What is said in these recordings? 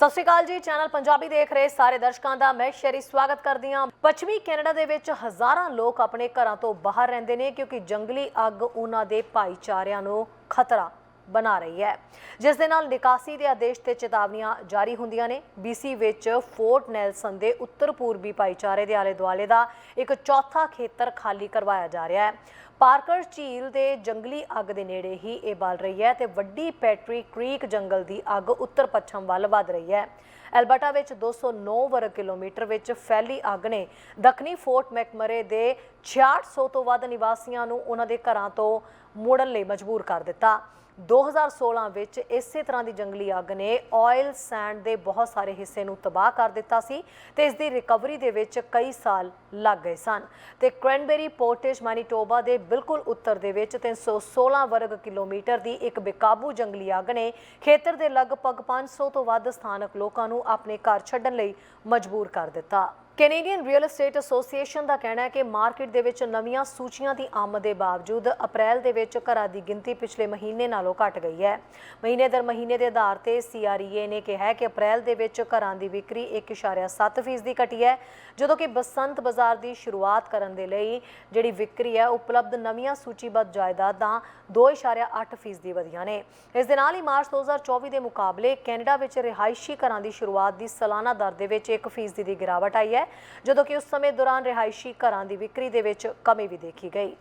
ਸਤਿ ਸ਼੍ਰੀ ਅਕਾਲ ਜੀ, ਚੈਨਲ ਪੰਜਾਬੀ ਦੇਖ ਰਹੇ ਸਾਰੇ ਦਰਸ਼ਕਾਂ ਦਾ ਮੈਂ ਸ਼ਰੀ ਸਵਾਗਤ ਕਰਦੀ ਹਾਂ। ਪੱਛਮੀ ਕੈਨੇਡਾ ਦੇ ਵਿੱਚ ਹਜ਼ਾਰਾਂ ਲੋਕ ਆਪਣੇ ਘਰਾਂ ਤੋਂ ਬਾਹਰ ਰਹਿੰਦੇ ਨੇ ਕਿਉਂਕਿ ਜੰਗਲੀ ਅੱਗ ਉਹਨਾਂ ਦੇ ਭਾਈਚਾਰਿਆਂ ਨੂੰ ਖਤਰਾ ਬਣਾ ਰਹੀ ਹੈ। ਜਿਸ ਦੇ ਨਾਲ ਨਿਕਾਸੀ ਦੇ ਆਦੇਸ਼ ਤੇ ਚੇਤਾਵਨੀਆਂ ਜਾਰੀ ਹੁੰਦੀਆਂ ਨੇ। BC ਵਿੱਚ ਫੋਰਟ ਨੈਲਸਨ ਦੇ ਉੱਤਰ ਪੂਰਬੀ ਭਾਈਚਾਰੇ ਦੇ ਆਲੇ ਦੁਆਲੇ ਦਾ ਇੱਕ ਚੌਥਾ ਖੇਤਰ ਖਾਲੀ ਕਰਵਾਇਆ ਜਾ ਰਿਹਾ ਹੈ। ਪਾਰਕਰ ਝੀਲ ਦੇ ਜੰਗਲੀ ਅੱਗ ਦੇ ਨੇੜੇ ਹੀ ਇਹ ਬਲ ਰਹੀ ਹੈ ਤੇ ਵੱਡੀ ਪੈਟਰੀ ਕ੍ਰੀਕ ਜੰਗਲ ਦੀ ਅੱਗ ਉੱਤਰ ਪੱਛਮ ਵੱਲ ਵਧ ਰਹੀ ਹੈ। ਐਲਬਰਟਾ ਵਿੱਚ 209 ਵਰਗ ਕਿਲੋਮੀਟਰ ਵਿੱਚ ਫੈਲੀ ਅੱਗ ਨੇ ਦੱਖਣੀ ਫੋਰਟ ਮੈਕਮਰੇ ਦੇ 6600 ਤੋਂ ਵੱਧ ਨਿਵਾਸੀਆਂ ਨੂੰ ਉਹਨਾਂ ਦੇ ਘਰਾਂ ਤੋਂ ਮੁੜਨ ਲਈ ਮਜਬੂਰ ਕਰ ਦਿੱਤਾ। 2016 ਵਿੱਚ ਇਸੇ ਤਰ੍ਹਾਂ ਦੀ ਜੰਗਲੀ ਅੱਗ ਨੇ ਆਇਲ ਸੈਂਡ ਦੇ ਬਹੁਤ ਸਾਰੇ ਹਿੱਸੇ ਨੂੰ ਤਬਾਹ ਕਰ ਦਿੱਤਾ ਸੀ ਤੇ ਇਸ ਦੀ ਰਿਕਵਰੀ ਦੇ ਵਿੱਚ ਕਈ ਸਾਲ ਲੱਗ ਗਏ ਸਨ। ਤੇ ਕ੍ਰੈਨਬੇਰੀ ਪੋਰਟੇਜ ਮੈਨੀਟੋਬਾ ਦੇ ਬਿਲਕੁਲ ਉੱਤਰ ਦੇ ਵਿੱਚ 316 ਵਰਗ ਕਿਲੋਮੀਟਰ ਦੀ ਇੱਕ ਬੇਕਾਬੂ ਜੰਗਲੀ ਅੱਗ ਨੇ ਖੇਤਰ ਦੇ ਲਗਭਗ 500 ਤੋਂ ਵੱਧ ਸਥਾਨਕ ਲੋਕਾਂ ਨੂੰ ਆਪਣੇ ਘਰ ਛੱਡਣ ਲਈ ਮਜਬੂਰ ਕਰ ਦਿੱਤਾ। ਕੈਨੇਡੀਅਨ ਰੀਅਲ ਏਸਟੇਟ ਐਸੋਸੀਏਸ਼ਨ ਦਾ ਕਹਿਣਾ ਹੈ ਕਿ ਮਾਰਕੀਟ ਦੇ ਵਿੱਚ ਨਵੀਆਂ ਸੂਚੀਆਂ ਦੀ ਆਮਦ ਦੇ ਬਾਵਜੂਦ ਅਪ੍ਰੈਲ ਦੇ ਵਿੱਚ ਘਰਾਂ ਦੀ ਗਿਣਤੀ ਪਿਛਲੇ ਮਹੀਨੇ ਨਾਲੋਂ ਘਟ ਗਈ ਹੈ। ਮਹੀਨੇ ਦਰ ਮਹੀਨੇ ਦੇ ਆਧਾਰ ਤੇ CREA ਨੇ ਕਿਹਾ ਹੈ ਕਿ ਅਪ੍ਰੈਲ ਦੇ ਵਿੱਚ ਘਰਾਂ ਦੀ ਵਿਕਰੀ 1.7% ਦੀ ਘਟੀ ਹੈ, ਜਦੋਂ ਕਿ ਬਸੰਤ ਬਾਜ਼ਾਰ ਦੀ ਸ਼ੁਰੂਆਤ ਕਰਨ ਦੇ ਲਈ ਜਿਹੜੀ ਵਿਕਰੀ ਹੈ, ਉਪਲਬਧ ਨਵੀਆਂ ਸੂਚੀਬੱਧ ਜਾਇਦਾਦਾਂ 2.8% ਦੀ ਵਧੀਆਂ ਨੇ। ਇਸ ਦੇ ਨਾਲ ਹੀ ਮਾਰਚ 2024 ਦੇ ਮੁਕਾਬਲੇ ਕੈਨੇਡਾ ਵਿੱਚ ਰਿਹਾਇਸ਼ੀ ਘਰਾਂ ਦੀ ਸ਼ੁਰੂਆਤ ਦੀ ਸਾਲਾਨਾ ਦਰ ਦੇ ਵਿੱਚ 1% ਦੀ ਗਿਰਾਵਟ ਆਈ ਹੈ। ਜਦੋਂ ਕਿ ਉਸ ਸਮੇਂ ਦੌਰਾਨ ਰਿਹਾਇਸ਼ੀ ਘਰਾਂ ਦੀ ਵਿਕਰੀ ਦੇ ਵਿੱਚ ਕਮੀ ਵੀ ਦੇਖੀ ਗਈ।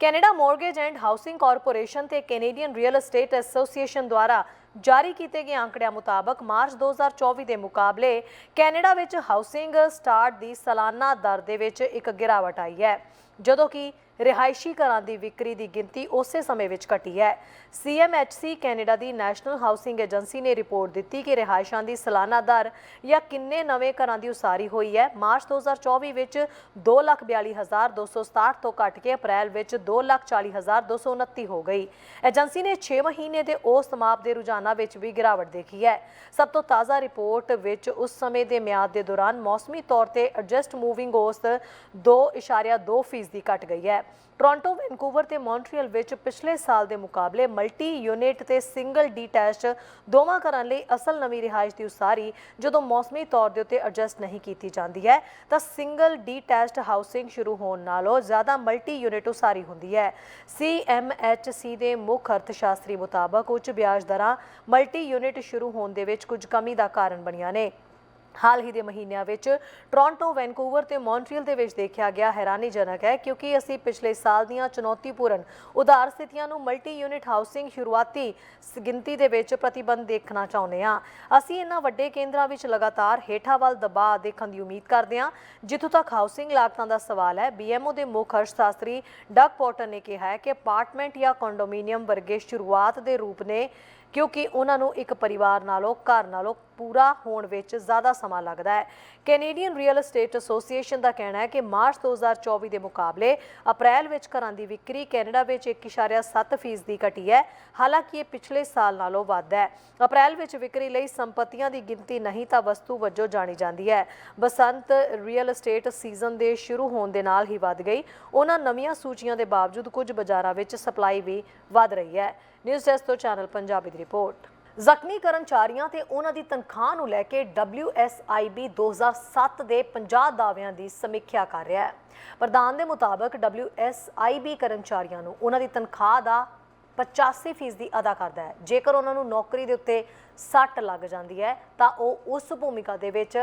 Canada Mortgage and Housing Corporation ਤੇ ਕੈਨੇਡੀਅਨ ਰੀਅਲ ਏਸਟੇਟ ਐਸੋਸੀਏਸ਼ਨ ਦੁਆਰਾ ਜਾਰੀ ਕੀਤੇ ਗਏ ਅੰਕੜਿਆਂ ਮੁਤਾਬਕ ਮਾਰਚ 2024 ਦੇ ਮੁਕਾਬਲੇ ਕੈਨੇਡਾ ਵਿੱਚ ਹਾਊਸਿੰਗ ਸਟਾਰਟ ਦੀ ਸਾਲਾਨਾ ਦਰ ਦੇ ਵਿੱਚ ਇੱਕ ਗਿਰਾਵਟ ਆਈ ਹੈ, ਜਦੋਂ ਕਿ ਰਿਹਾਇਸ਼ੀ ਘਰਾਂ ਦੀ ਵਿਕਰੀ ਦੀ ਗਿਣਤੀ ਉਸੇ ਸਮੇਂ ਵਿੱਚ ਘਟੀ ਹੈ। CMHC ਕੈਨੇਡਾ ਦੀ ਨੈਸ਼ਨਲ ਹਾਊਸਿੰਗ ਏਜੰਸੀ ਨੇ ਰਿਪੋਰਟ ਦਿੱਤੀ ਕਿ ਰਿਹਾਇਸ਼ਾਂ ਦੀ ਸਾਲਾਨਾ ਦਰ ਜਾਂ ਕਿੰਨੇ ਨਵੇਂ ਘਰਾਂ ਦੀ ਉਸਾਰੀ ਹੋਈ ਹੈ। ਮਾਰਚ 2024 ਵਿੱਚ 242267 ਤੋਂ ਘਟ ਕੇ ਅਪ੍ਰੈਲ ਵਿੱਚ 240229 ਹੋ ਗਈ। ਏਜੰਸੀ ਨੇ 6 ਮਹੀਨੇ ਦੇ ਔਸਤ ਮਾਪ ਦੇ ਰੁਝਾਨਾਂ ਵਿੱਚ ਵੀ ਗਿਰਾਵਟ ਦੇਖੀ ਹੈ। ਸਭ ਤੋਂ ਤਾਜ਼ਾ ਰਿਪੋਰਟ ਵਿੱਚ ਉਸ ਸਮੇਂ ਦੇ ਮਿਆਦ ਦੇ ਦੌਰਾਨ ਮੌਸਮੀ ਤੌਰ ਤੇ ਐਡਜਸਟ ਮੂਵਿੰਗ ਔਸਤ 2.2% ਦੀ ਘਟ ਗਈ ਹੈ। ਟੋਰਾਂਟੋ, ਵੈਨਕੂਵਰ ਤੇ ਮੌਂਟਰੀਅਲ ਵਿੱਚ ਪਿਛਲੇ ਸਾਲ ਦੇ ਮੁਕਾਬਲੇ ਮਲਟੀ ਯੂਨਿਟ ਤੇ ਸਿੰਗਲ ਡੀਟੈਚ ਦੋਵਾਂ ਘਰਾਂ ਲਈ ਅਸਲ ਨਵੀਂ ਰਿਹਾਇਸ਼ ਦੀ ਉਸਾਰੀ ਜਦੋਂ ਮੌਸਮੀ ਤੌਰ ਦੇ ਉੱਤੇ ਐਡਜਸਟ ਨਹੀਂ ਕੀਤੀ ਜਾਂਦੀ ਹੈ, ਤਾਂ ਸਿੰਗਲ ਡੀਟੈਚਡ ਹਾਊਸਿੰਗ ਸ਼ੁਰੂ ਹੋਣ ਨਾਲੋਂ ਜ਼ਿਆਦਾ ਮਲਟੀ ਯੂਨਿਟ ਉਸਾਰੀ ਹੁੰਦੀ ਹੈ। CMHC ਦੇ ਮੁੱਖ ਅਰਥਸ਼ਾਸਤਰੀ ਮੁਤਾਬਕ ਉੱਚ ਵਿਆਜ ਦਰਾਂ ਮਲਟੀ ਯੂਨਿਟ ਸ਼ੁਰੂ ਹੋਣ ਦੇ ਵਿੱਚ ਕੁਝ ਕਮੀ ਦਾ ਕਾਰਨ ਬਣੀਆਂ ਨੇ। ਹਾਲ ਹੀ ਦੇ ਮਹੀਨਿਆਂ ਵਿੱਚ ਟੋਰਾਂਟੋ, ਵੈਨਕੂਵਰ ਤੇ ਮੌਂਟਰੀਅਲ ਦੇ ਵਿੱਚ ਦੇਖਿਆ ਗਿਆ ਹੈਰਾਨੀਜਨਕ ਹੈ ਕਿਉਂਕਿ ਅਸੀਂ ਪਿਛਲੇ ਸਾਲ ਦੀਆਂ ਚੁਣੌਤੀਪੂਰਨ ਉਧਾਰ ਸਥਿਤੀਆਂ ਨੂੰ ਮਲਟੀ ਯੂਨਿਟ ਹਾਊਸਿੰਗ ਸ਼ੁਰੂਆਤੀ ਸ- ਗਿਣਤੀ ਦੇ ਵਿੱਚ ਪ੍ਰਤੀਬੰਧ ਦੇਖਣਾ ਚਾਹੁੰਦੇ ਹਾਂ। ਅਸੀਂ ਇਹਨਾਂ ਵੱਡੇ ਕੇਂਦਰਾਂ ਵਿੱਚ ਲਗਾਤਾਰ ਹੇਠਾਂ ਵੱਲ ਦਬਾਅ ਦੇਖਣ ਦੀ ਉਮੀਦ ਕਰਦੇ ਹਾਂ। ਜਿੱਥੋਂ ਤੱਕ ਹਾਊਸਿੰਗ ਲਾਗਤਾਂ ਦਾ ਸਵਾਲ ਹੈ BMO ਦੇ ਮੁੱਖ ਅਰਥਸ਼ਾਸਤਰੀ ਡਗ ਪੋਟਰ ਨੇ ਕਿਹਾ ਹੈ ਕਿ ਅਪਾਰਟਮੈਂਟ ਜਾਂ ਕੰਡੋਮੀਨੀਅਮ ਵਰਗੇ ਸ਼ੁਰੂਆਤ ਦੇ ਰੂਪ ਨੇ ਕਿਉਂਕਿ ਉਹਨਾਂ ਨੂੰ ਇੱਕ ਪਰਿਵਾਰ ਨਾਲੋਂ, ਘਰ ਨਾਲੋਂ ਪੂਰਾ ਹੋਣ ਵਿੱਚ ਜ਼ਿਆਦਾ ਸਮਾਂ ਲੱਗਦਾ ਹੈ। ਕੈਨੇਡੀਅਨ ਰੀਅਲ ਏਸਟੇਟ ਐਸੋਸੀਏਸ਼ਨ ਦਾ ਕਹਿਣਾ ਹੈ ਕਿ ਮਾਰਚ 2024 ਦੇ ਮੁਕਾਬਲੇ ਅਪ੍ਰੈਲ ਵਿੱਚ ਘਰਾਂ ਦੀ ਵਿਕਰੀ ਕੈਨੇਡਾ ਵਿੱਚ 1.7% ਦੀ ਘਟੀ ਹੈ। ਹਾਲਾਂਕਿ ਇਹ ਪਿਛਲੇ ਸਾਲ ਨਾਲੋਂ ਵੱਧ ਹੈ। ਅਪ੍ਰੈਲ ਵਿੱਚ ਵਿਕਰੀ ਲਈ ਸੰਪਤੀਆਂ ਦੀ ਗਿਣਤੀ ਨਹੀਂ ਤਾਂ ਵਸਤੂ ਵਜੋਂ ਜਾਣੀ ਜਾਂਦੀ ਹੈ। ਬਸੰਤ ਰੀਅਲ ਏਸਟੇਟ ਸੀਜ਼ਨ ਦੇ ਸ਼ੁਰੂ ਹੋਣ ਦੇ ਨਾਲ ਹੀ ਵੱਧ ਗਈ। ਉਹਨਾਂ ਨਵੀਆਂ ਸੂਚੀਆਂ ਦੇ ਬਾਵਜੂਦ ਕੁਝ ਬਾਜ਼ਾਰਾਂ ਵਿੱਚ ਸਪਲਾਈ ਵੀ ਵੱਧ ਰਹੀ ਹੈ। ਨਿਊਜ਼ ਡੈਸਕ ਤੋਂ ਚੈਨਲ ਪੰਜਾਬੀ ਦੀ ਰਿਪੋਰਟ। ਜ਼ਖਮੀ ਕਰਮਚਾਰੀਆਂ ਤੇ ਉਹਨਾਂ ਦੀ ਤਨਖਾਹ ਨੂੰ ਲੈ ਕੇ WSIB 2007 ਦੇ 50 ਦਾਅਵਿਆਂ ਦੀ ਸਮੀਖਿਆ ਕਰ ਰਿਹਾ ਹੈ। ਪ੍ਰਧਾਨ ਦੇ ਮੁਤਾਬਕ WSIB ਕਰਮਚਾਰੀਆਂ ਨੂੰ ਉਹਨਾਂ ਦੀ ਤਨਖਾਹ ਦਾ 85% ਦੀ ਅਦਾ ਕਰਦਾ ਹੈ। ਜੇਕਰ ਉਹਨਾਂ ਨੂੰ ਨੌਕਰੀ ਦੇ ਉੱਤੇ ਸੱਟ ਲੱਗ ਜਾਂਦੀ ਹੈ, ਤਾਂ ਉਹ ਉਸ ਭੂਮਿਕਾ ਦੇ ਵਿੱਚ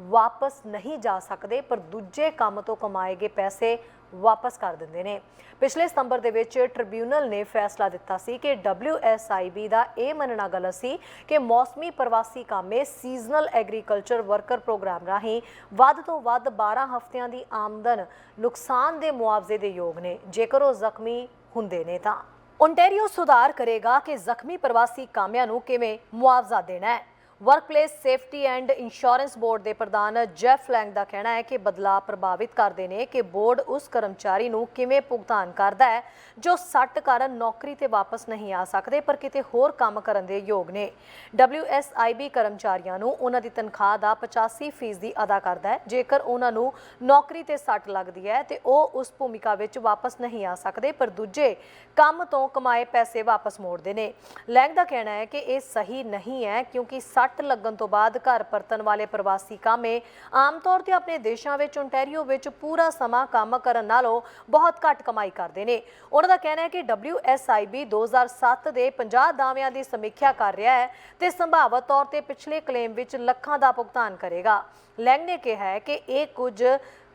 ਵਾਪਸ ਨਹੀਂ ਜਾ ਸਕਦੇ, ਪਰ ਦੂਜੇ ਕੰਮ ਤੋਂ ਕਮਾਏ ਗਏ ਪੈਸੇ ਵਾਪਸ ਕਰ ਦਿੰਦੇ ਨੇ। ਪਿਛਲੇ ਸਤੰਬਰ ਦੇ ਵਿੱਚ ਟ੍ਰਿਬਿਊਨਲ ਨੇ ਫੈਸਲਾ ਦਿੱਤਾ ਸੀ ਕਿ WSIB ਦਾ ਇਹ ਮੰਨਣਾ ਗਲਤ ਸੀ ਕਿ ਮੌਸਮੀ ਪ੍ਰਵਾਸੀ ਕਾਮੇ ਸੀਜ਼ਨਲ ਐਗਰੀਕਲਚਰ ਵਰਕਰ ਪ੍ਰੋਗਰਾਮ ਰਾਹੀਂ ਵੱਧ ਤੋਂ ਵੱਧ 12 ਹਫ਼ਤਿਆਂ ਦੀ ਆਮਦਨ ਨੁਕਸਾਨ ਦੇ ਮੁਆਵਜ਼ੇ ਦੇ ਯੋਗ ਨੇ। ਜੇਕਰ ਉਹ ਜ਼ਖਮੀ ਹੁੰਦੇ ਨੇ ਤਾਂ। ਓਨਟਾਰੀਓ ਸੁਧਾਰ ਕਰੇਗਾ ਕਿ ਜ਼ਖਮੀ ਪ੍ਰਵਾਸੀ ਕਾਮਿਆਂ ਨੂੰ ਕਿਵੇਂ ਮੁਆਵਜ਼ਾ ਦੇਣਾ ਹੈ। Workplace Safety and Insurance Board ਦੇ ਪ੍ਰਧਾਨ ਜੈਫ ਲੈਂਗ ਦਾ ਕਹਿਣਾ ਹੈ ਕਿ ਬਦਲਾਅ ਪ੍ਰਭਾਵਿਤ ਕਰਦੇ ਨੇ ਕਿ ਬੋਰਡ ਉਸ ਕਰਮਚਾਰੀ ਨੂੰ ਕਿਵੇਂ ਭੁਗਤਾਨ ਕਰਦਾ ਹੈ, ਜੋ ਸੱਟ ਕਾਰਨ ਨੌਕਰੀ ਤੇ ਵਾਪਸ ਨਹੀਂ ਆ ਸਕਦੇ, ਪਰ ਕਿਤੇ ਹੋਰ ਕੰਮ ਕਰਨ ਦੇ ਯੋਗ ਨੇ। WSIB ਕਰਮਚਾਰੀਆਂ ਨੂੰ ਉਹਨਾਂ ਦੀ ਤਨਖਾਹ ਦਾ 85% ਅਦਾ ਕਰਦਾ ਹੈ। ਜੇਕਰ ਉਹਨਾਂ ਨੂੰ ਨੌਕਰੀ ਤੇ ਸੱਟ ਲੱਗਦੀ ਹੈ, ਤੇ ਉਹ ਉਸ ਭੂਮਿਕਾ ਵਿੱਚ ਵਾਪਸ ਨਹੀਂ ਆ ਸਕਦੇ, ਪਰ ਦੂਜੇ ਕੰਮ ਤੋਂ ਕਮਾਏ ਪੈਸੇ ਵਾਪਸ ਮੋੜਦੇ ਨੇ। ਲੈਂਗ ਦਾ ਕਹਿਣਾ ਹੈ ਕਿ ਇਹ ਸਹੀ ਨਹੀਂ ਹੈ, ਕਿਉਂਕਿ ਸੱਟ ਸੱਟ ਲੱਗਣ ਤੋਂ ਬਾਅਦ ਘਰ ਪਰਤਣ ਵਾਲੇ ਪ੍ਰਵਾਸੀ ਕਾਮੇ ਆਮ ਤੌਰ ਤੇ ਆਪਣੇ ਦੇਸ਼ਾਂ ਵਿੱਚ ਓਨਟਾਰੀਓ ਵਿੱਚ ਪੂਰਾ ਸਮਾਂ ਕੰਮ ਕਰਨ ਨਾਲੋਂ ਬਹੁਤ ਘੱਟ ਕਮਾਈ ਕਰਦੇ ਨੇ। ਉਹਨਾਂ ਦਾ ਕਹਿਣਾ ਹੈ ਕਿ WSIB 2007 ਦੇ 50 ਦਾਅਵਿਆਂ ਦੀ ਸਮੀਖਿਆ ਕਰ ਰਿਹਾ ਹੈ ਤੇ ਸੰਭਾਵਤ ਤੌਰ ਤੇ ਪਿਛਲੇ ਕਲੇਮ ਵਿੱਚ ਲੱਖਾਂ ਦਾ ਭੁਗਤਾਨ ਕਰੇਗਾ। ਲੈਂਗ ਨੇ ਕਿਹਾ ਹੈ ਕਿ ਇਹ ਕੁਝ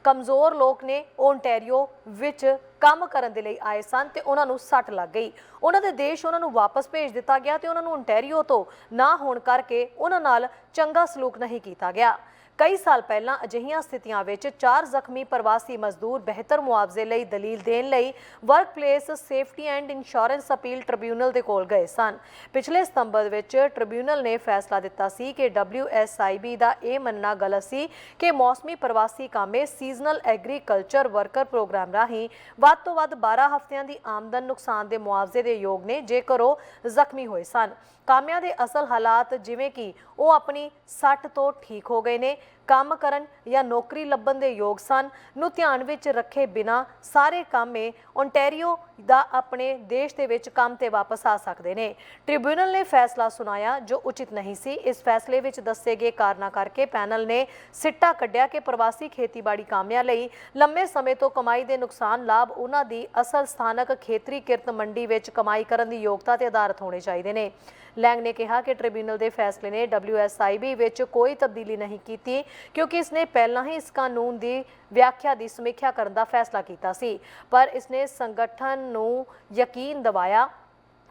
ਕਮਜ਼ੋਰ ਲੋਕ ਨੇ ਉਹ ਓਨਟਾਰੀਓ ਵਿੱਚ ਕੰਮ ਕਰਨ ਦੇ ਲਈ ਆਏ ਸਨ ਤੇ ਉਹਨਾਂ ਨੂੰ ਸੱਟ ਲੱਗ ਗਈ। ਉਹਨਾਂ ਦੇ ਦੇਸ਼ ਉਹਨਾਂ ਨੂੰ ਵਾਪਸ ਭੇਜ ਦਿੱਤਾ ਗਿਆ ਤੇ ਉਹਨਾਂ ਨੂੰ ਓਨਟਾਰੀਓ ਤੋਂ ਨਾ ਹੋਣ ਕਰਕੇ ਉਹਨਾਂ ਨਾਲ ਚੰਗਾ ਸਲੂਕ ਨਹੀਂ ਕੀਤਾ ਗਿਆ। ਕਈ ਸਾਲ ਪਹਿਲਾਂ ਅਜਿਹੀਆਂ ਸਥਿਤੀਆਂ ਵਿੱਚ ਚਾਰ ਜ਼ਖਮੀ ਪ੍ਰਵਾਸੀ ਮਜ਼ਦੂਰ ਬਿਹਤਰ ਮੁਆਵਜ਼ੇ ਲਈ ਦਲੀਲ ਦੇਣ ਲਈ Workplace Safety and Insurance Appeal Tribunal ਦੇ ਕੋਲ ਗਏ ਸਨ। ਪਿਛਲੇ ਸਤੰਬਰ ਵਿੱਚ ਟ੍ਰਿਬਿਊਨਲ ਨੇ ਫੈਸਲਾ ਦਿੱਤਾ ਸੀ ਕਿ WSIB ਦਾ ਇਹ ਮੰਨਣਾ ਗਲਤ ਸੀ ਕਿ ਮੌਸਮੀ ਪ੍ਰਵਾਸੀ ਕਾਮੇ ਸੀਜ਼ਨਲ ਐਗਰੀਕਲਚਰ ਵਰਕਰ ਪ੍ਰੋਗਰਾਮ ਰਾਹੀਂ ਵੱਧ ਤੋਂ ਵੱਧ 12 ਹਫ਼ਤਿਆਂ ਦੀ ਆਮਦਨ ਨੁਕਸਾਨ ਦੇ ਮੁਆਵਜ਼ੇ ਦੇ ਯੋਗ ਨੇ ਜੇਕਰ ਉਹ ਜ਼ਖਮੀ ਹੋਏ ਸਨ। ਕਾਮਿਆਂ ਦੇ ਅਸਲ ਹਾਲਾਤ ਜਿਵੇਂ ਕਿ ਉਹ ਆਪਣੀ ਸੱਟ ਤੋਂ ਠੀਕ ਹੋ ਗਏ ਨੇ, ਕੰਮ ਕਰਨ ਜਾਂ ਨੌਕਰੀ ਲੱਭਣ ਦੇ ਯੋਗ ਸਨ ਨੂੰ ਧਿਆਨ ਵਿੱਚ ਰੱਖੇ ਬਿਨਾ ਸਾਰੇ ਕਾਮੇ ਓਨਟਾਰੀਓ ਦਾ ਆਪਣੇ ਦੇਸ਼ ਦੇ ਵਿੱਚ ਕੰਮ ਤੇ ਵਾਪਸ ਆ ਸਕਦੇ ਨੇ। ਟ੍ਰਿਬਿਊਨਲ ਨੇ ਫੈਸਲਾ ਸੁਣਾਇਆ ਜੋ ਉਚਿਤ ਨਹੀਂ ਸੀ। ਇਸ ਫੈਸਲੇ ਵਿੱਚ ਦੱਸੇ ਗਏ ਕਾਰਨਾਂ ਕਰਕੇ ਪੈਨਲ ਨੇ ਸਿੱਟਾ ਕੱਢਿਆ ਕਿ ਪ੍ਰਵਾਸੀ ਖੇਤੀਬਾੜੀ ਕਾਮਿਆਂ ਲਈ ਲੰਮੇ ਸਮੇਂ ਤੋਂ ਕਮਾਈ ਦੇ ਨੁਕਸਾਨ ਲਾਭ ਉਹਨਾਂ ਦੀ ਅਸਲ ਸਥਾਨਕ ਖੇਤਰੀ ਕਿਰਤ ਮੰਡੀ ਵਿੱਚ ਕਮਾਈ ਕਰਨ ਦੀ ਯੋਗਤਾ ਤੇ ਆਧਾਰਿਤ ਹੋਣੇ ਚਾਹੀਦੇ ਨੇ। ਲੈਂਗ ਨੇ ਕਿਹਾ ਕਿ ਟ੍ਰਿਬਿਊਨਲ ਦੇ ਫੈਸਲੇ ਨੇ WSIB ਵਿੱਚ ਕੋਈ ਤਬਦੀਲੀ ਨਹੀਂ ਕੀਤੀ ਕਿਉਂਕਿ ਇਸਨੇ ਪਹਿਲਾਂ ਹੀ ਇਸ ਕਾਨੂੰਨ ਦੀ ਵਿਆਖਿਆ ਦੀ ਸਮੀਖਿਆ ਕਰਨ ਦਾ ਫੈਸਲਾ ਕੀਤਾ ਸੀ। ਪਰ ਇਸਨੇ ਸੰਗਠਨ ਨੂੰ ਯਕੀਨ ਦਿਵਾਇਆ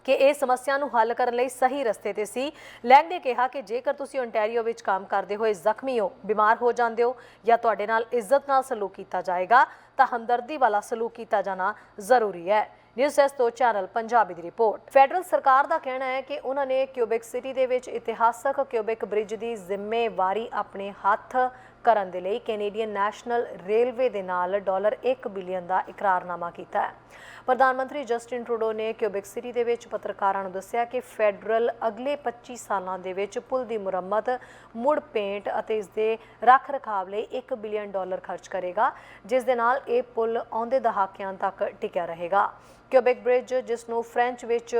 ਕਿ ਇਹ ਸਮੱਸਿਆ ਨੂੰ ਹੱਲ ਕਰਨ ਲਈ ਸਹੀ ਰਸਤੇ ਤੇ ਸੀ। ਲੈਂਗ ਨੇ ਕਿਹਾ ਕਿ ਜੇਕਰ ਤੁਸੀਂ ਓਨਟਾਰੀਓ ਵਿੱਚ ਕੰਮ ਕਰਦੇ ਹੋਏ ਜ਼ਖਮੀ ਹੋ, ਬਿਮਾਰ ਹੋ ਜਾਂਦੇ ਹੋ ਜਾਂ ਤੁਹਾਡੇ ਨਾਲ ਇੱਜ਼ਤ ਨਾਲ ਸਲੂਕ ਕੀਤਾ ਜਾਏਗਾ, ਤਾਂ ਹਮਦਰਦੀ ਵਾਲਾ ਸਲੂਕ ਕੀਤਾ ਜਾਣਾ ਜ਼ਰੂਰੀ ਹੈ। ਨਿਊਜ਼ ਐਸ ਤੋਂ ਚੈਨਲ ਪੰਜਾਬੀ ਦੀ ਰਿਪੋਰਟ। ਫੈਡਰਲ ਸਰਕਾਰ ਦਾ ਕਹਿਣਾ ਹੈ ਕਿ ਉਹਨਾਂ ਨੇ ਕਿਊਬਿਕ ਸਿਟੀ ਦੇ ਵਿੱਚ ਇਤਿਹਾਸਕ ਕਿਊਬਿਕ ਬ੍ਰਿਜ ਦੀ ਜ਼ਿੰਮੇਵਾਰੀ ਆਪਣੇ ਹੱਥ ਕਰਨ ਦੇ ਲਈ ਕੈਨੇਡੀਅਨ ਨੈਸ਼ਨਲ ਰੇਲਵੇ ਦੇ ਨਾਲ ਡਾਲਰ 1 ਬਿਲੀਅਨ ਦਾ ਇਕਰਾਰਨਾਮਾ ਕੀਤਾ ਹੈ। ਪ੍ਰਧਾਨ ਮੰਤਰੀ ਜਸਟਿਨ ਟਰੂਡੋ ਨੇ ਕਿਊਬਿਕ ਸਿਟੀ ਦੇ ਵਿੱਚ ਪੱਤਰਕਾਰਾਂ ਨੂੰ ਦੱਸਿਆ ਕਿ ਫੈਡਰਲ ਅਗਲੇ 25 ਸਾਲਾਂ ਦੇ ਵਿੱਚ ਪੁਲ ਦੀ ਮੁਰੰਮਤ, ਮੁੜ ਪੇਂਟ ਅਤੇ ਇਸ ਦੇ ਰੱਖ ਰਖਾਵ ਲਈ 1 ਬਿਲੀਅਨ ਡਾਲਰ ਖਰਚ ਕਰੇਗਾ, ਜਿਸ ਦੇ ਨਾਲ ਇਹ ਪੁਲ ਆਉਂਦੇ ਦਹਾਕਿਆਂ ਤੱਕ ਟਿਕਿਆ ਰਹੇਗਾ। ਕਿਊਬਿਕ ਬ੍ਰਿਜ, ਜਿਸ ਨੂੰ ਫ੍ਰੈਂਚ ਵਿੱਚ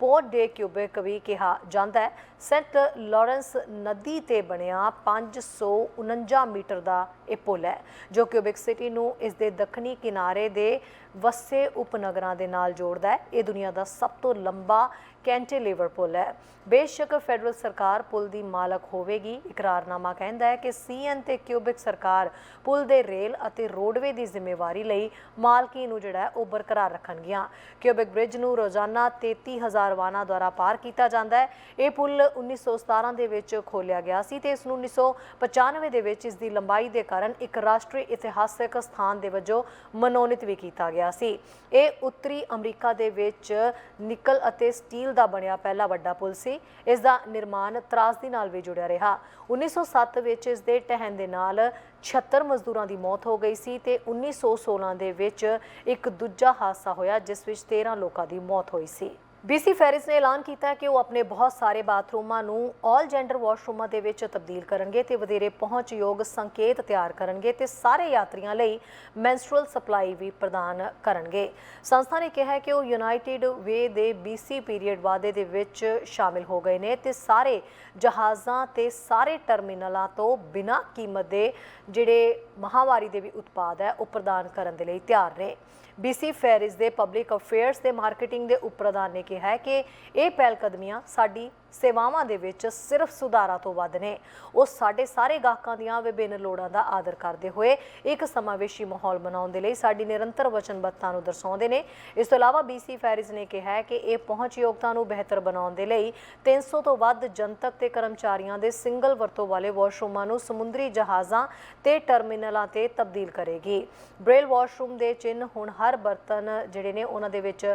ਪੋਰਟ ਡੇ ਕਿਊਬਿਕ ਵੀ ਕਿਹਾ ਜਾਂਦਾ ਹੈ ਸੈਂਟ ਲਾਰੈਂਸ ਨਦੀ ਤੇ ਬਣਿਆ 549 ਮੀਟਰ ਦਾ ਇਹ ਪੁਲ ਹੈ, ਜੋ ਕਿਊਬਿਕ ਸਿਟੀ ਨੂੰ ਇਸ ਦੇ ਦੱਖਣੀ ਕਿਨਾਰੇ ਦੇ ਵਸੇ ਉਪਨਗਰਾਂ ਦੇ ਨਾਲ ਜੋੜਦਾ ਹੈ। ਇਹ ਦੁਨੀਆ ਦਾ ਸਭ ਤੋਂ ਲੰਬਾ ਕੈਂਟੀਲੀਵਰ ਪੁਲ ਹੈ। ਬੇਸ਼ੱਕ ਫੈਡਰਲ ਸਰਕਾਰ ਪੁਲ ਦੀ ਮਾਲਕ ਹੋਵੇਗੀ, ਇਕਰਾਰਨਾਮਾ ਕਹਿੰਦਾ ਹੈ ਕਿ ਸੀਐਨ ਤੇ ਕਿਊਬਿਕ ਸਰਕਾਰ ਪੁਲ ਦੇ ਰੇਲ ਅਤੇ ਰੋਡਵੇ ਦੀ ਜ਼ਿੰਮੇਵਾਰੀ ਲਈ ਮਾਲਕੀ ਨੂੰ ਜਿਹੜਾ ਉਹ ਬਰਕਰਾਰ ਰੱਖਣਗੀਆਂ। ਕਿਊਬਿਕ ਬ੍ਰਿਜ ਨੂੰ ਰੋਜ਼ਾਨਾ 33000 ਵਾਹਨਾਂ ਦੁਆਰਾ ਪਾਰ ਕੀਤਾ ਜਾਂਦਾ ਹੈ। ਇਹ ਪੁਲ 1917 ਦੇ ਵਿੱਚ ਖੋਲਿਆ ਗਿਆ ਸੀ ਤੇ ਇਸ ਨੂੰ 1995 ਦੇ ਵਿੱਚ ਇਸ ਦੀ ਲੰਬਾਈ ਦੇ ਕਾਰਨ ਇੱਕ ਰਾਸ਼ਟਰੀ ਇਤਿਹਾਸਕ ਸਥਾਨ ਦੇ ਵਜੋਂ ਮਨੋਨੀਤ ਵੀ ਕੀਤਾ ਗਿਆ ਸੀ। ਇਹ ਉੱਤਰੀ ਅਮਰੀਕਾ ਦੇ ਵਿੱਚ ਨਿਕਲ ਅਤੇ ਸਟੀਲ ਦਾ ਬਣਿਆ ਪਹਿਲਾ ਵੱਡਾ ਪੁਲ ਸੀ। ਇਸ ਦਾ ਨਿਰਮਾਣ ਤਰਾਸਦੀ ਨਾਲ ਵੀ ਜੁੜਿਆ ਰਿਹਾ। 1907 ਵਿੱਚ ਇਸ ਦੇ ਢਹਿਣ ਦੇ ਨਾਲ 76 ਮਜ਼ਦੂਰਾਂ ਦੀ ਮੌਤ ਹੋ ਗਈ ਸੀ ਤੇ 1916 ਦੇ ਵਿੱਚ ਇੱਕ ਦੂਜਾ ਹਾਦਸਾ ਹੋਇਆ, ਜਿਸ ਵਿੱਚ 13 ਲੋਕਾਂ ਦੀ ਮੌਤ ਹੋਈ ਸੀ। ਬੀਸੀ ਫੈਰਿਸ ਨੇ ਐਲਾਨ ਕੀਤਾ ਹੈ ਕਿ ਉਹ ਆਪਣੇ ਬਹੁਤ ਸਾਰੇ ਬਾਥਰੂਮਾਂ ਨੂੰ ਆਲ ਜੈਂਡਰ ਵਾਸ਼ਰੂਮਾਂ ਦੇ ਵਿੱਚ ਤਬਦੀਲ ਕਰਨਗੇ ਤੇ ਵਧੇਰੇ ਪਹੁੰਚਯੋਗ ਸੰਕੇਤ ਤਿਆਰ ਕਰਨਗੇ ਤੇ ਸਾਰੇ ਯਾਤਰੀਆਂ ਲਈ ਮੈਂਸਟਰੁਅਲ ਸਪਲਾਈ ਵੀ ਪ੍ਰਦਾਨ ਕਰਨਗੇ। ਸੰਸਥਾ ਨੇ ਕਿਹਾ ਹੈ ਕਿ ਉਹ ਯੂਨਾਈਟਿਡ ਵੇ ਦੇ ਬੀਸੀ ਪੀਰੀਅਡ ਵਾਅਦੇ ਦੇ ਵਿੱਚ ਸ਼ਾਮਿਲ ਹੋ ਗਏ ਨੇ ਤੇ ਸਾਰੇ ਜਹਾਜ਼ਾਂ ਤੇ ਸਾਰੇ ਟਰਮੀਨਲਾਂ ਤੋਂ ਬਿਨਾਂ ਕੀਮਤ ਦੇ ਜਿਹੜੇ ਮਹਾਵਾਰੀ ਦੇ ਵੀ ਉਤਪਾਦ ਹੈ, ਉਹ ਪ੍ਰਦਾਨ ਕਰਨ ਦੇ ਲਈ ਤਿਆਰ ਨੇ। ਬੀਸੀ ਫੈਰਿਸ ਦੇ ਪਬਲਿਕ ਅਫੇਅਰਸ ਤੇ ਮਾਰਕੀਟਿੰਗ ਦੇ ਉਪ ਪ੍ਰਧਾਨ ਨੇ ਕਿਹਾ ਹੈ ਕਿ ਇਹ ਪਹਿਲ ਕਦਮੀਆਂ ਸਾਡੀ ਸੇਵਾਵਾਂ ਦੇ ਵਿੱਚ ਸਿਰਫ ਸੁਧਾਰਾਂ ਤੋਂ ਵੱਧ ਨੇ। ਉਹ ਸਾਡੇ ਸਾਰੇ ਗਾਹਕਾਂ ਦੀਆਂ ਵਿਭਿੰਨ ਲੋੜਾਂ ਦਾ ਆਦਰ ਕਰਦੇ ਹੋਏ ਇੱਕ ਸਮਾਵੇਸ਼ੀ ਮਾਹੌਲ ਬਣਾਉਣ ਦੇ ਲਈ ਸਾਡੀ ਨਿਰੰਤਰ ਵਚਨਬੱਧਤਾ ਨੂੰ ਦਰਸਾਉਂਦੇ ਨੇ। ਇਸ ਤੋਂ ਇਲਾਵਾ ਬੀਸੀ ਫੈਰਿਸ ਨੇ ਕਿਹਾ ਹੈ ਕਿ ਇਹ ਪਹੁੰਚਯੋਗਤਾ ਨੂੰ ਬਿਹਤਰ ਬਣਾਉਣ ਦੇ ਲਈ 300 ਤੋਂ ਵੱਧ ਜਨਤਕ ਤੇ ਕਰਮਚਾਰੀਆਂ ਦੇ ਸਿੰਗਲ ਵਰਤੋਂ ਵਾਲੇ ਵਾਸ਼ਰੂਮਾਂ ਨੂੰ ਸਮੁੰਦਰੀ ਜਹਾਜ਼ਾਂ ਤੇ ਟਰਮੀਨਲਾਂ ਤੇ ਤਬਦੀਲ ਕਰੇਗੀ। ਬ੍ਰੇਲ ਵਾਸ਼ਰੂਮ ਦੇ ਚਿੰਨ੍ਹ ਹੁਣ ਹਰ ਬਰਤਨ ਜਿਹੜੇ ਨੇ ਉਹਨਾਂ ਦੇ ਵਿੱਚ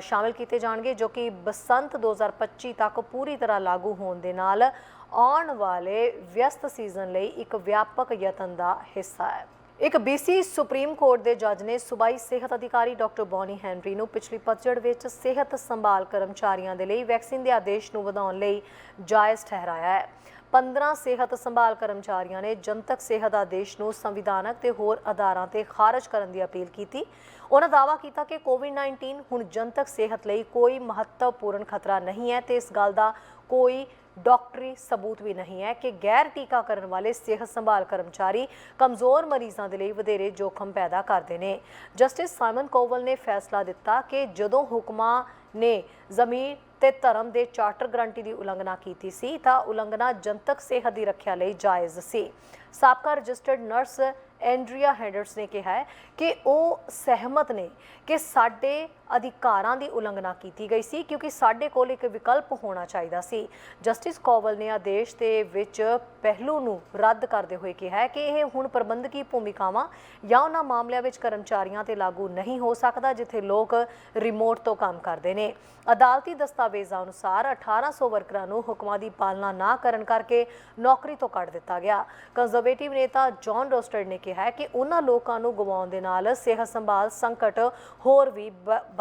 ਸ਼ਾਮਿਲ ਕੀਤੇ ਜਾਣਗੇ ਜੋ ਕਿ ਬਸੰਤ 2025 ਤੱਕ ਪੂਰੀ ਤਰ੍ਹਾਂ ਲਾਗੂ ਹੋਣ ਦੇ ਨਾਲ ਆਉਣ ਵਾਲੇ ਵਿਅਸਤ ਸੀਜ਼ਨ ਲਈ ਇੱਕ ਵਿਆਪਕ ਯਤਨ ਦਾ ਹਿੱਸਾ ਹੈ। ਇੱਕ BC ਸੁਪਰੀਮ ਕੋਰਟ ਦੇ ਜੱਜ ਨੇ ਸੂਬਾਈ ਸਿਹਤ ਅਧਿਕਾਰੀ ਡਾਕਟਰ ਬੌਨੀ ਹੈਨਰੀ ਨੂੰ ਪਿਛਲੀ ਪਤਝੜ ਵਿੱਚ ਸਿਹਤ ਸੰਭਾਲ ਕਰਮਚਾਰੀਆਂ ਦੇ ਲਈ ਵੈਕਸੀਨ ਦੇ ਆਦੇਸ਼ ਨੂੰ ਵਧਾਉਣ ਲਈ ਜਾਇਜ਼ ਠਹਿਰਾਇਆ ਹੈ। 15 ਸਿਹਤ ਸੰਭਾਲ ਕਰਮਚਾਰੀਆਂ ਨੇ ਜਨਤਕ ਸਿਹਤ ਆਦੇਸ਼ ਨੂੰ ਸੰਵਿਧਾਨਕ ਤੇ ਹੋਰ ਆਧਾਰਾਂ ਤੇ ਖਾਰਜ ਕਰਨ ਦੀ ਅਪੀਲ ਕੀਤੀ। ਉਹਨਾਂ ਦਾਅਵਾ ਕੀਤਾ ਕਿ ਕੋਵਿਡ-19 ਹੁਣ ਜਨਤਕ ਸਿਹਤ ਲਈ ਕੋਈ ਮਹੱਤਵਪੂਰਨ ਖਤਰਾ ਨਹੀਂ ਹੈ ਤੇ ਇਸ ਗੱਲ ਦਾ ਕੋਈ ਡਾਕਟਰੀ ਸਬੂਤ ਵੀ ਨਹੀਂ ਹੈ ਕਿ ਗੈਰ ਟੀਕਾਕਰਨ ਵਾਲੇ ਸਿਹਤ ਸੰਭਾਲ ਕਰਮਚਾਰੀ ਕਮਜ਼ੋਰ ਮਰੀਜ਼ਾਂ ਦੇ ਲਈ ਵਧੇਰੇ ਜੋਖਮ ਪੈਦਾ ਕਰਦੇ ਨੇ। ਜਸਟਿਸ ਸਾਈਮਨ ਕੋਵਲ ਨੇ ਫੈਸਲਾ ਦਿੱਤਾ ਕਿ ਜਦੋਂ ਹੁਕਮਾਂ ਨੇ ਜ਼ਮੀਨ ਤੇ ਧਰਮ ਦੇ ਚਾਰਟਰ ਗਰੰਟੀ ਦੀ ਉਲੰਘਣਾ ਕੀਤੀ ਸੀ, ਤਾਂ ਉਲੰਘਣਾ ਜਨਤਕ ਸਿਹਤ ਦੀ ਰੱਖਿਆ ਲਈ ਜਾਇਜ਼ ਸੀ। ਸਾਬਕਾ ਰਜਿਸਟਰਡ ਨਰਸ ਐਂਡਰੀਆ ਹੈਂਡਰਸ ਨੇ ਕਿਹਾ ਹੈ ਕਿ ਉਹ ਸਹਿਮਤ ਨੇ ਕਿ ਸਾਡੇ ਅਧਿਕਾਰਾਂ ਦੀ ਉਲੰਘਣਾ ਕੀਤੀ ਗਈ ਸੀ ਕਿਉਂਕਿ ਸਾਡੇ ਕੋਲ ਇੱਕ ਵਿਕਲਪ ਹੋਣਾ ਚਾਹੀਦਾ ਸੀ। ਜਸਟਿਸ ਕੋਵਲ ਨੇ ਆਦੇਸ਼ ਦੇ ਵਿੱਚ ਪਹਿਲੂ ਨੂੰ ਰੱਦ ਕਰਦੇ ਹੋਏ ਕਿਹਾ ਕਿ ਇਹ ਹੁਣ ਪ੍ਰਬੰਧਕੀ ਭੂਮਿਕਾਵਾਂ ਜਾਂ ਉਹਨਾਂ ਮਾਮਲਿਆਂ ਵਿੱਚ ਕਰਮਚਾਰੀਆਂ ਤੇ ਲਾਗੂ ਨਹੀਂ ਹੋ ਸਕਦਾ ਜਿੱਥੇ ਲੋਕ ਰਿਮੋਟ ਤੋਂ ਕੰਮ ਕਰਦੇ ਨੇ। ਅਦਾਲਤੀ ਦਸਤਾਵੇਜ਼ਾਂ ਅਨੁਸਾਰ 1800 ਵਰਕਰਾਂ ਨੂੰ ਹੁਕਮਾਂ ਦੀ ਪਾਲਣਾ ਨਾ ਕਰਨ ਕਰਕੇ ਨੌਕਰੀ ਤੋਂ ਕੱਢ ਦਿੱਤਾ ਗਿਆ। ਕੰਜ਼ਰਵੇਟਿਵ ਨੇਤਾ ਜੌਨ ਰੋਸਟਰ ਨੇ ਕਿਹਾ ਕਿ ਉਹਨਾਂ ਲੋਕਾਂ ਨੂੰ ਗਵਾਉਣ ਦੇ ਨਾਲ ਸਿਹਤ ਸੰਭਾਲ ਸੰਕਟ ਹੋਰ ਵੀ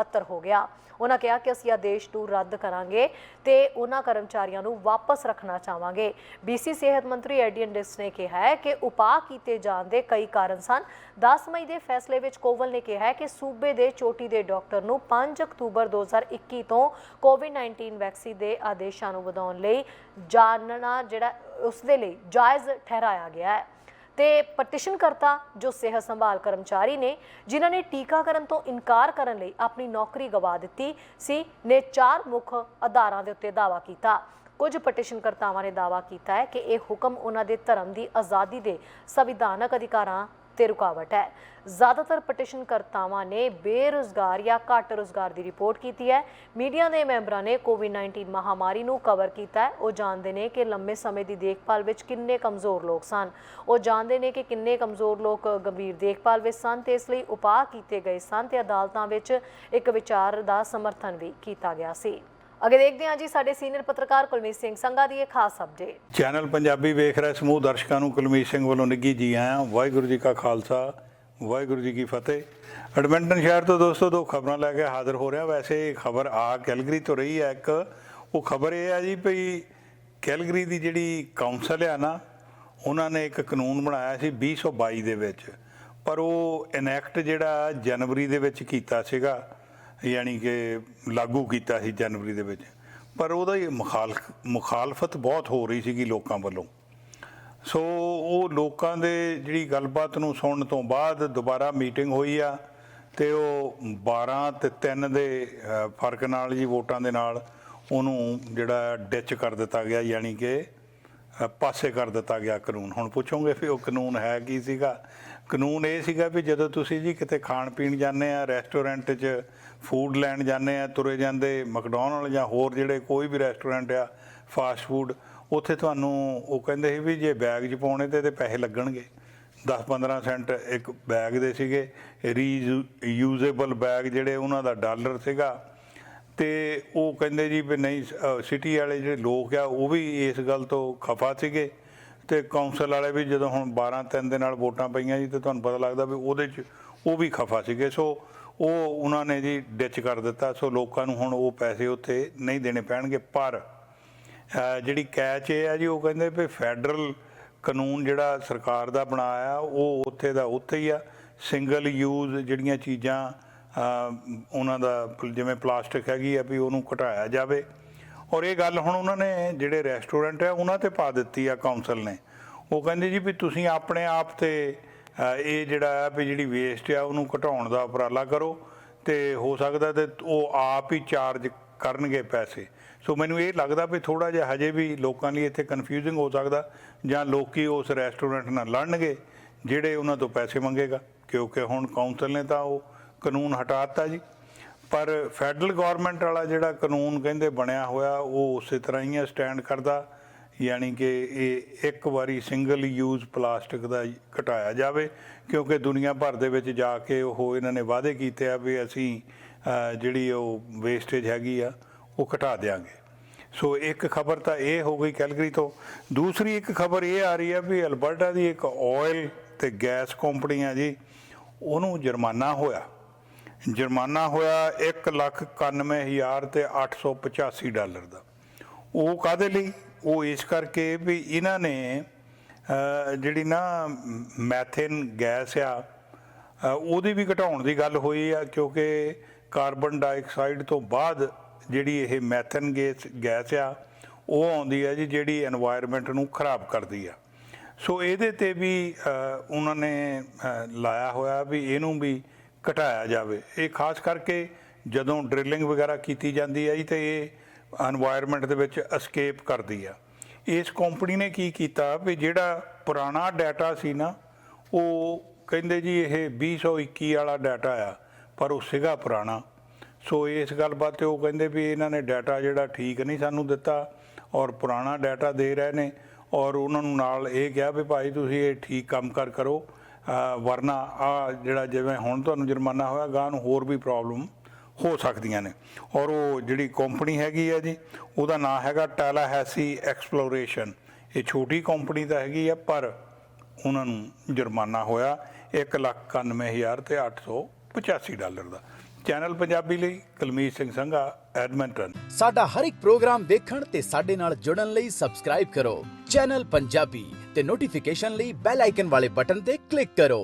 ਬ- ਬੱਤਰ ਹੋ ਗਿਆ। ਉਹਨਾਂ ਕਿਹਾ ਕਿ ਅਸੀਂ ਆਦੇਸ਼ ਨੂੰ ਰੱਦ ਕਰਾਂਗੇ ਤੇ ਉਹਨਾਂ ਕਰਮਚਾਰੀਆਂ ਨੂੰ ਵਾਪਸ ਰੱਖਣਾ ਚਾਹਾਂਗੇ। ਬੀਸੀ ਸਿਹਤ ਮੰਤਰੀ ਐਡੀਅਨ ਡਿਸ ਨੇ ਕਿਹਾ ਹੈ ਕਿ ਉਪਾਅ ਕੀਤੇ ਜਾਣ ਦੇ ਕਈ ਕਾਰਨ ਸਨ। 10 ਮਈ ਦੇ ਫੈਸਲੇ ਵਿੱਚ ਕੋਵਲ ਨੇ ਕਿਹਾ ਹੈ ਕਿ ਸੂਬੇ ਦੇ ਚੋਟੀ ਦੇ ਡਾਕਟਰ ਨੂੰ 5 ਅਕਤੂਬਰ 2021 ਤੋਂ ਕੋਵਿਡ-19 ਵੈਕਸੀਨ ਦੇ ਆਦੇਸ਼ਾਂ ਨੂੰ ਵਧਾਉਣ ਲਈ ਜਾਣਨਾ ਜਿਹੜਾ, ਉਸ ਦੇ ਲਈ ਜਾਇਜ਼ ਠਹਿਰਾਇਆ ਗਿਆ ਹੈ। ਤੇ ਪਟੀਸ਼ਨਕਰਤਾ ਜੋ ਸਿਹਤ ਸੰਭਾਲ ਕਰਮਚਾਰੀ ਨੇ, ਜਿਨ੍ਹਾਂ ਨੇ ਟੀਕਾਕਰਨ ਤੋਂ ਇਨਕਾਰ ਕਰਨ ਲਈ ਆਪਣੀ ਨੌਕਰੀ ਗਵਾ ਦਿੱਤੀ ਸੀ, ਨੇ ਚਾਰ ਮੁੱਖ ਆਧਾਰਾਂ ਦੇ ਉੱਤੇ ਦਾਅਵਾ ਕੀਤਾ। ਕੁਝ ਪਟੀਸ਼ਨਕਰਤਾਵਾਂ ਨੇ ਦਾਅਵਾ ਕੀਤਾ ਹੈ ਕਿ ਇਹ ਹੁਕਮ ਉਹਨਾਂ ਦੇ ਧਰਮ ਦੀ ਆਜ਼ਾਦੀ ਦੇ ਸੰਵਿਧਾਨਕ ਅਧਿਕਾਰਾਂ ਤੇ ਰੁਕਾਵਟ ਹੈ। ਜ਼ਿਆਦਾਤਰ ਪਟੀਸ਼ਨਕਰਤਾਵਾਂ ਨੇ ਬੇਰੁਜ਼ਗਾਰ ਜਾਂ ਘੱਟ ਰੁਜ਼ਗਾਰ ਦੀ ਰਿਪੋਰਟ ਕੀਤੀ ਹੈ। ਮੀਡੀਆ ਦੇ ਮੈਂਬਰਾਂ ਨੇ ਕੋਵਿਡ-19 ਮਹਾਮਾਰੀ ਨੂੰ ਕਵਰ ਕੀਤਾ ਹੈ। ਉਹ ਜਾਣਦੇ ਨੇ ਕਿ ਲੰਮੇ ਸਮੇਂ ਦੀ ਦੇਖਭਾਲ ਵਿੱਚ ਕਿੰਨੇ ਕਮਜ਼ੋਰ ਲੋਕ ਸਨ। ਉਹ ਜਾਣਦੇ ਨੇ ਕਿ ਕਿੰਨੇ ਕਮਜ਼ੋਰ ਲੋਕ ਗੰਭੀਰ ਦੇਖਭਾਲ ਵਿੱਚ ਸਨ ਤੇ ਇਸ ਲਈ ਉਪਾਅ ਕੀਤੇ ਗਏ ਸਨ ਤੇ ਅਦਾਲਤਾਂ ਵਿੱਚ ਇੱਕ ਵਿਚਾਰ ਦਾ ਸਮਰਥਨ ਵੀ ਕੀਤਾ ਗਿਆ ਸੀ। ਅੱਗੇ ਦੇਖਦੇ ਹਾਂ ਜੀ ਸਾਡੇ ਸੀਨੀਅਰ ਪੱਤਰਕਾਰ ਕੁਲਮੀਤ ਸਿੰਘ ਸੰਘਾ ਦੀ ਇਹ ਖਾਸ ਅਪਡੇਟ ਚੈਨਲ ਪੰਜਾਬੀ ਵੇਖ ਰਹੇ ਸਮੂਹ ਦਰਸ਼ਕਾਂ ਨੂੰ ਕੁਲਮੀਤ ਸਿੰਘ ਵੱਲੋਂ ਨਿੱਘੀ ਜੀ ਆਇਆਂ ਵਾਹਿਗੁਰੂ ਜੀ ਕਾ ਖਾਲਸਾ, ਵਾਹਿਗੁਰੂ ਜੀ ਕੀ ਫਤਿਹ। ਐਡਮਿੰਟਨ ਸ਼ਹਿਰ ਤੋਂ ਦੋਸਤੋ, ਦੋ ਖਬਰਾਂ ਲੈ ਕੇ ਹਾਜ਼ਰ ਹੋ ਰਿਹਾ। ਵੈਸੇ ਖਬਰ ਆ ਕੈਲਗਰੀ ਤੋਂ ਰਹੀ ਹੈ ਇੱਕ, ਉਹ ਖਬਰ ਇਹ ਆ ਜੀ ਭਈ ਕੈਲਗਰੀ ਦੀ ਜਿਹੜੀ ਕਾਉਂਸਲ ਆ ਨਾ, ਉਹਨਾਂ ਨੇ ਇੱਕ ਕਾਨੂੰਨ ਬਣਾਇਆ ਸੀ 2022 ਦੇ ਵਿੱਚ। ਪਰ ਉਹ ਇਨੈਕਟ ਜਿਹੜਾ ਜਨਵਰੀ ਦੇ ਵਿੱਚ ਕੀਤਾ ਸੀਗਾ ਯਾਨੀ ਕਿ ਲਾਗੂ ਕੀਤਾ ਸੀ ਜਨਵਰੀ ਦੇ ਵਿੱਚ। ਪਰ ਉਹਦਾ ਹੀ ਮੁਖਾਲਫ ਮੁਖਾਲਫਤ ਬਹੁਤ ਹੋ ਰਹੀ ਸੀਗੀ ਲੋਕਾਂ ਵੱਲੋਂ। ਸੋ ਉਹ ਲੋਕਾਂ ਦੇ ਜਿਹੜੀ ਗੱਲਬਾਤ ਨੂੰ ਸੁਣਨ ਤੋਂ ਬਾਅਦ ਦੁਬਾਰਾ ਮੀਟਿੰਗ ਹੋਈ ਆ ਤੇ ਉਹ 12 ਤੇ 3 ਦੇ ਫ਼ਰਕ ਨਾਲ ਜੀ ਵੋਟਾਂ ਦੇ ਨਾਲ ਉਹਨੂੰ ਜਿਹੜਾ ਡਿਚ ਕਰ ਦਿੱਤਾ ਗਿਆ, ਯਾਨੀ ਕਿ ਪਾਸੇ ਕਰ ਦਿੱਤਾ ਗਿਆ ਕਾਨੂੰਨ। ਹੁਣ ਪੁੱਛੋਗੇ ਫਿਰ ਉਹ ਕਾਨੂੰਨ ਹੈ ਕੀ ਸੀਗਾ? ਕਾਨੂੰਨ ਇਹ ਸੀਗਾ ਵੀ ਜਦੋਂ ਤੁਸੀਂ ਜੀ ਕਿਤੇ ਖਾਣ ਪੀਣ ਜਾਂਦੇ ਆ, ਰੈਸਟੋਰੈਂਟ 'ਚ ਫੂਡ ਲੈਣ ਜਾਂਦੇ ਆ, ਤੁਰੇ ਜਾਂਦੇ ਮੈਕਡੋਨਲਡ ਜਾਂ ਹੋਰ ਜਿਹੜੇ ਕੋਈ ਵੀ ਰੈਸਟੋਰੈਂਟ ਆ ਫਾਸਟ ਫੂਡ ਉੱਥੇ ਤੁਹਾਨੂੰ ਉਹ ਕਹਿੰਦੇ ਸੀ ਵੀ ਜੇ ਬੈਗ 'ਚ ਪਾਉਣੇ ਤੇ ਤੇ ਪੈਸੇ ਲੱਗਣਗੇ। 10-15 ਸੈਂਟ ਇੱਕ ਬੈਗ ਦੇ ਸੀਗੇ ਰੀਯੂਜ਼ੇਬਲ ਬੈਗ ਜਿਹੜੇ ਉਹਨਾਂ ਦਾ ਡਾਲਰ ਸੀਗਾ। ਤੇ ਉਹ ਕਹਿੰਦੇ ਜੀ ਵੀ ਨਹੀਂ ਸਿਟੀ ਵਾਲੇ ਜਿਹੜੇ ਲੋਕ ਆ, ਉਹ ਵੀ ਇਸ ਗੱਲ ਤੋਂ ਖਫਾ ਸੀਗੇ। ਤੇ ਕਾਉਂਸਲ ਵਾਲੇ ਵੀ ਜਦੋਂ ਹੁਣ 12 ਤਿੰਨ ਦੇ ਨਾਲ ਵੋਟਾਂ ਪਈਆਂ ਜੀ, ਤੇ ਤੁਹਾਨੂੰ ਪਤਾ ਲੱਗਦਾ ਵੀ ਉਹਦੇ 'ਚ ਉਹ ਵੀ ਖਫਾ ਸੀਗੇ। ਸੋ ਉਹ ਉਹਨਾਂ ਨੇ ਜੀ ਡਿਚ ਕਰ ਦਿੱਤਾ, ਸੋ ਲੋਕਾਂ ਨੂੰ ਹੁਣ ਉਹ ਪੈਸੇ ਉੱਥੇ ਨਹੀਂ ਦੇਣੇ ਪੈਣਗੇ, ਪਰ ਜਿਹੜੀ ਕੈਚ ਇਹ ਆ ਜੀ, ਉਹ ਕਹਿੰਦੇ ਵੀ ਫੈਡਰਲ ਕਾਨੂੰਨ ਜਿਹੜਾ ਸਰਕਾਰ ਦਾ ਬਣਾਇਆ, ਉਹ ਉੱਥੇ ਦਾ ਉੱਥੇ ਹੀ ਆ। ਸਿੰਗਲ ਯੂਜ਼ ਜਿਹੜੀਆਂ ਚੀਜ਼ਾਂ ਉਹਨਾਂ ਦਾ ਜਿਵੇਂ ਪਲਾਸਟਿਕ ਹੈਗੀ ਆ ਵੀ ਉਹਨੂੰ ਘਟਾਇਆ ਜਾਵੇ। ਔਰ ਇਹ ਗੱਲ ਹੁਣ ਉਹਨਾਂ ਨੇ ਜਿਹੜੇ ਰੈਸਟੋਰੈਂਟ ਆ, ਉਹਨਾਂ ਤੇ ਪਾ ਦਿੱਤੀ ਆ ਕਾਉਂਸਲ ਨੇ। ਉਹ ਕਹਿੰਦੇ ਜੀ ਵੀ ਤੁਸੀਂ ਆਪਣੇ ਆਪ ਤੇ ਇਹ ਜਿਹੜਾ ਆ ਵੀ ਜਿਹੜੀ ਵੇਸਟ ਆ ਉਹਨੂੰ ਘਟਾਉਣ ਦਾ ਉਪਰਾਲਾ ਕਰੋ ਤੇ ਹੋ ਸਕਦਾ ਤੇ ਉਹ ਆਪ ਹੀ ਚਾਰਜ ਕਰਨਗੇ ਪੈਸੇ। ਸੋ ਮੈਨੂੰ ਇਹ ਲੱਗਦਾ ਵੀ ਥੋੜਾ ਜਿਹਾ ਹਜੇ ਵੀ ਲੋਕਾਂ ਲਈ ਇੱਥੇ ਕਨਫਿਊਜ਼ਿੰਗ ਹੋ ਸਕਦਾ ਜਾਂ ਲੋਕੀ ਉਸ ਰੈਸਟੋਰੈਂਟ ਨਾਲ ਲੜਨਗੇ ਜਿਹੜੇ ਉਹਨਾਂ ਤੋਂ ਪੈਸੇ ਮੰਗੇਗਾ, ਕਿਉਂਕਿ ਹੁਣ ਕਾਉਂਸਲ ਨੇ ਤਾਂ ਉਹ ਕਾਨੂੰਨ ਹਟਾਤਾ ਜੀ। ਪਰ ਫੈਡਰਲ ਗਵਰਨਮੈਂਟ ਵਾਲਾ ਜਿਹੜਾ ਕਾਨੂੰਨ ਕਹਿੰਦੇ ਬਣਿਆ ਹੋਇਆ, ਉਹ ਉਸੇ ਤਰ੍ਹਾਂ ਹੀ ਸਟੈਂਡ ਕਰਦਾ। ਯਾਨੀ ਕਿ ਇਹ ਇੱਕ ਵਾਰੀ ਸਿੰਗਲ ਯੂਜ਼ ਪਲਾਸਟਿਕ ਦਾ ਘਟਾਇਆ ਜਾਵੇ, ਕਿਉਂਕਿ ਦੁਨੀਆ ਭਰ ਦੇ ਵਿੱਚ ਜਾ ਕੇ ਉਹ ਇਹਨਾਂ ਨੇ ਵਾਅਦੇ ਕੀਤੇ ਆ ਵੀ ਅਸੀਂ ਜਿਹੜੀ ਉਹ ਵੇਸਟੇਜ ਹੈਗੀ ਆ, ਉਹ ਘਟਾ ਦੇਾਂਗੇ ਸੋ ਇੱਕ ਖਬਰ ਤਾਂ ਇਹ ਹੋ ਗਈ ਕੈਲਗਰੀ ਤੋਂ। ਦੂਸਰੀ ਇੱਕ ਖਬਰ ਇਹ ਆ ਰਹੀ ਹੈ ਵੀ ਅਲਬਰਟਾ ਦੀ ਇੱਕ ਆਇਲ ਤੇ ਗੈਸ ਕੰਪਨੀ ਆ ਜੀ, ਉਹਨੂੰ ਜੁਰਮਾਨਾ ਹੋਇਆ। ਜੁਰਮਾਨਾ ਹੋਇਆ 191000 ਤੇ 885 ਡਾਲਰ ਦਾ। ਉਹ ਕਾਦੇ ਲਈ? ਉਹ ਇਸ ਕਰਕੇ ਵੀ ਇਹਨਾਂ ਨੇ ਜਿਹੜੀ ਨਾ ਮੈਥੇਨ ਗੈਸ ਆ ਉਹਦੀ ਵੀ ਘਟਾਉਣ ਦੀ ਗੱਲ ਹੋਈ ਆ, ਕਿਉਂਕਿ ਕਾਰਬਨ ਡਾਈਆਕਸਾਈਡ ਤੋਂ ਬਾਅਦ ਜਿਹੜੀ ਇਹ ਮੈਥੇਨ ਗੈਸ ਗੈਸ ਆ, ਉਹ ਆਉਂਦੀ ਹੈ ਜੀ, ਜਿਹੜੀ এনवायरमेंट ਨੂੰ ਖਰਾਬ ਕਰਦੀ ਆ। ਸੋ ਇਹਦੇ ਤੇ ਵੀ ਉਹਨਾਂ ਨੇ ਲਾਇਆ ਹੋਇਆ ਵੀ ਇਹਨੂੰ ਵੀ ਘਟਾਇਆ ਜਾਵੇ। ਇਹ ਖਾਸ ਕਰਕੇ ਜਦੋਂ ਡਰਿਲਿੰਗ ਵਗੈਰਾ ਕੀਤੀ ਜਾਂਦੀ ਹੈ ਜੀ, ਤੇ ਇਹ এনवायरमेंट ਦੇ ਵਿੱਚ ਐਸਕੇਪ ਕਰਦੀ ਆ। ਇਸ ਕੰਪਨੀ ਨੇ ਕੀ ਕੀਤਾ ਵੀ ਜਿਹੜਾ ਪੁਰਾਣਾ ਡਾਟਾ ਸੀ ਨਾ, ਉਹ ਕਹਿੰਦੇ ਜੀ ਇਹ 2021 ਵਾਲਾ ਡਾਟਾ ਆ, ਪਰ ਉਹ ਸੀਗਾ ਪੁਰਾਣਾ। ਸੋ ਇਸ ਗੱਲਬਾਤ ਤੇ ਉਹ ਕਹਿੰਦੇ ਵੀ ਇਹਨਾਂ ਨੇ ਡਾਟਾ ਜਿਹੜਾ ਠੀਕ ਨਹੀਂ ਸਾਨੂੰ ਦਿੱਤਾ ਔਰ ਪੁਰਾਣਾ ਡਾਟਾ ਦੇ ਰਹੇ ਨੇ ਔਰ ਉਹਨਾਂ ਨੂੰ ਨਾਲ ਇਹ ਕਿਹਾ ਵੀ ਭਾਈ ਤੁਸੀਂ ਇਹ ਠੀਕ ਕੰਮ ਕਰ ਕਰੋ ਵਰਨਾ ਆ ਜਿਹੜਾ ਜਿਵੇਂ ਹੁਣ ਤੁਹਾਨੂੰ ਜੁਰਮਾਨਾ ਹੋਇਆ ਗਾਂ ਨੂੰ ਹੋਰ ਵੀ ਪ੍ਰੋਬਲਮ ਹੋ ਸਕਦੀਆਂ ਨੇ। ਔਰ ਉਹ ਜਿਹੜੀ ਕੰਪਨੀ ਹੈਗੀ ਹੈ ਜੀ, ਉਹਦਾ ਨਾਮ ਹੈਗਾ ਟੈਲਾਹੈਸੀ ਐਕਸਪਲੋਰੇਸ਼ਨ ਇਹ ਛੋਟੀ ਕੰਪਨੀ ਤਾਂ ਹੈਗੀ ਆ, ਪਰ ਉਹਨਾਂ ਨੂੰ ਜੁਰਮਾਨਾ ਹੋਇਆ 191800 ਤੇ 885 ਡਾਲਰ ਦਾ। ਚੈਨਲ ਪੰਜਾਬੀ ਲਈ ਕੁਲਮੀਤ ਸਿੰਘ ਸੰਘਾ, ਐਡਮਿੰਟਨ। ਸਾਡਾ ਹਰ ਇੱਕ ਪ੍ਰੋਗਰਾਮ ਦੇਖਣ ਤੇ ਸਾਡੇ ਨਾਲ ਜੁੜਨ ਲਈ ਸਬਸਕ੍ਰਾਈਬ ਕਰੋ। ਚੈਨਲ ਪੰਜਾਬੀ ਤੇ ਨੋਟੀਫਿਕੇਸ਼ਨ ਲਈ ਬੈਲ ਆਈਕਨ ਵਾਲੇ ਬਟਨ ਤੇ ਕਲਿੱਕ ਕਰੋ।